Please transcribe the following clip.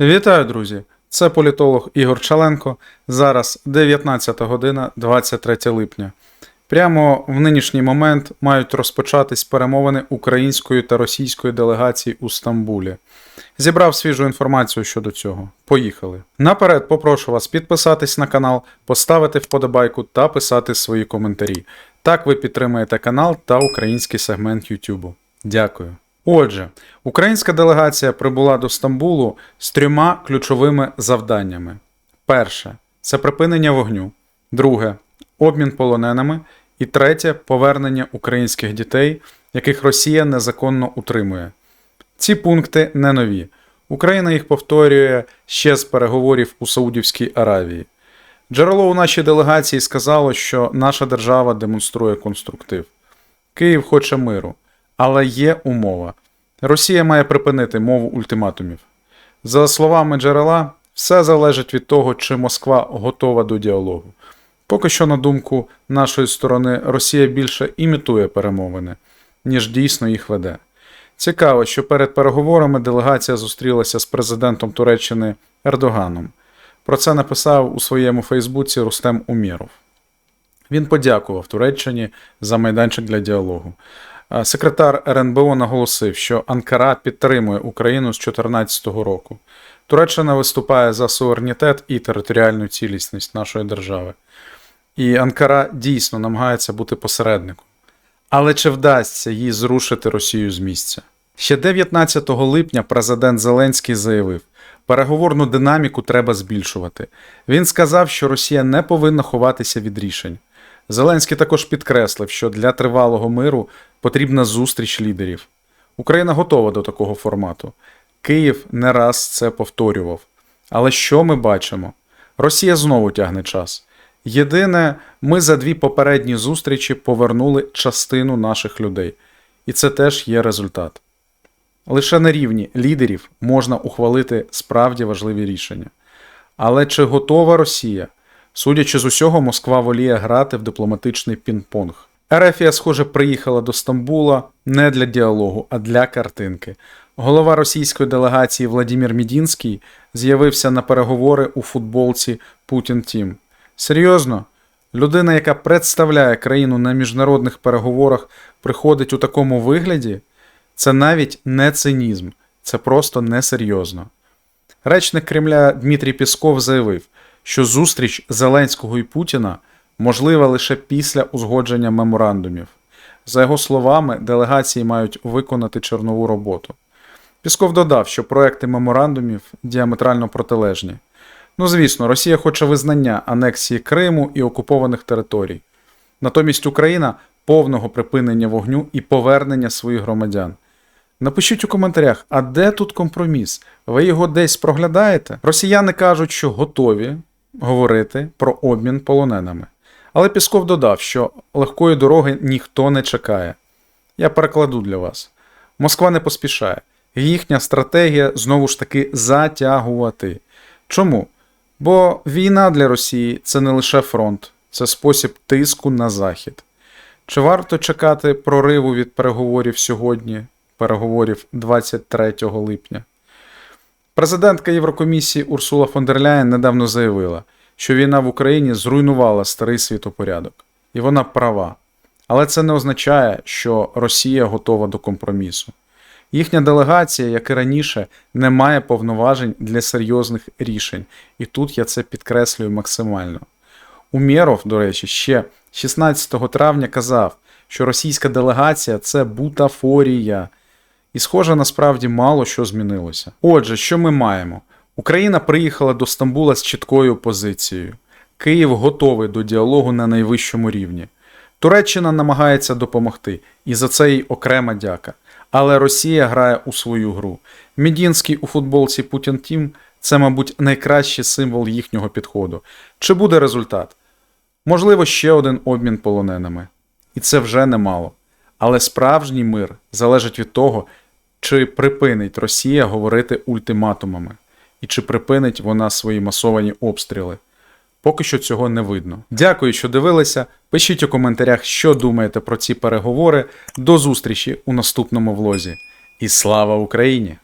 Вітаю, друзі! Це політолог Ігор Чаленко. Зараз 19 година, 23 липня. Прямо в нинішній момент мають розпочатись перемовини української та російської делегації у Стамбулі. Зібрав свіжу інформацію щодо цього. Поїхали. Наперед попрошу вас підписатись на канал, поставити вподобайку та писати свої коментарі. Так ви підтримаєте канал та український сегмент YouTube. Дякую. Отже, українська делегація прибула до Стамбулу з трьома ключовими завданнями: перше це припинення вогню, друге обмін полоненими, і третє повернення українських дітей, яких Росія незаконно утримує. Ці пункти не нові. Україна їх повторює ще з переговорів у Саудівській Аравії. Джерело у нашій делегації сказало, що наша держава демонструє конструктив. Київ хоче миру, але є умова. Росія має припинити мову ультиматумів. За словами джерела, все залежить від того, чи Москва готова до діалогу. Поки що, на думку нашої сторони, Росія більше імітує перемовини, ніж дійсно їх веде. Цікаво, що перед переговорами делегація зустрілася з президентом Туреччини Ердоганом. Про це написав у своєму Фейсбуці Рустем Умєров. Він подякував Туреччині за майданчик для діалогу. Секретар РНБО наголосив, що Анкара підтримує Україну з 2014 року. Туреччина виступає за суверенітет і територіальну цілісність нашої держави. І Анкара дійсно намагається бути посередником. Але чи вдасться їй зрушити Росію з місця? Ще 19 липня президент Зеленський заявив, переговорну динаміку треба збільшувати. Він сказав, що Росія не повинна ховатися від рішень. Зеленський також підкреслив, що для тривалого миру потрібна зустріч лідерів. Україна готова до такого формату. Київ не раз це повторював. Але що ми бачимо? Росія знову тягне час. Єдине, ми за дві попередні зустрічі повернули частину наших людей, і це теж є результат. Лише на рівні лідерів можна ухвалити справді важливі рішення. Але чи готова Росія? Судячи з усього, Москва воліє грати в дипломатичний пінг-понг. Ерефія, схоже, приїхала до Стамбула не для діалогу, а для картинки. Голова російської делегації Владимир Мідінський з'явився на переговори у футболці Путін Тім. Серйозно? Людина, яка представляє країну на міжнародних переговорах, приходить у такому вигляді? Це навіть не цинізм, це просто несерйозно. Речник Кремля Дмитрій Пісков заявив, що зустріч Зеленського і Путіна можлива лише після узгодження меморандумів. За його словами, делегації мають виконати чернову роботу. Пісков додав, що проекти меморандумів діаметрально протилежні. Ну, звісно, Росія хоче визнання анексії Криму і окупованих територій. Натомість Україна повного припинення вогню і повернення своїх громадян. Напишіть у коментарях, а де тут компроміс? Ви його десь проглядаєте? Росіяни кажуть, що готові говорити про обмін полоненими. Але Пісков додав, що легкої дороги ніхто не чекає. Я перекладу для вас. Москва не поспішає. Їхня стратегія знову ж таки затягувати. Чому? Бо війна для Росії це не лише фронт, це спосіб тиску на Захід. Чи варто чекати прориву від переговорів сьогодні, переговорів 23 липня? Президентка Єврокомісії Урсула фон дер Ляєн недавно заявила, що війна в Україні зруйнувала старий світопорядок. І вона права. Але це не означає, що Росія готова до компромісу. Їхня делегація, як і раніше, не має повноважень для серйозних рішень, і тут я це підкреслюю максимально. Умєров, до речі, ще 16 травня казав, що російська делегація це бутафорія. І, схоже, насправді мало що змінилося. Отже, що ми маємо? Україна приїхала до Стамбула з чіткою позицією. Київ готовий до діалогу на найвищому рівні. Туреччина намагається допомогти, і за це їй окрема дяка. Але Росія грає у свою гру. Мідінський у футболці Путін Тім це, мабуть, найкращий символ їхнього підходу. Чи буде результат? Можливо, ще один обмін полоненими. І це вже немало. Але справжній мир залежить від того, чи припинить Росія говорити ультиматумами, і чи припинить вона свої масовані обстріли. Поки що цього не видно. Дякую, що дивилися. Пишіть у коментарях, що думаєте про ці переговори. До зустрічі у наступному влозі. І слава Україні!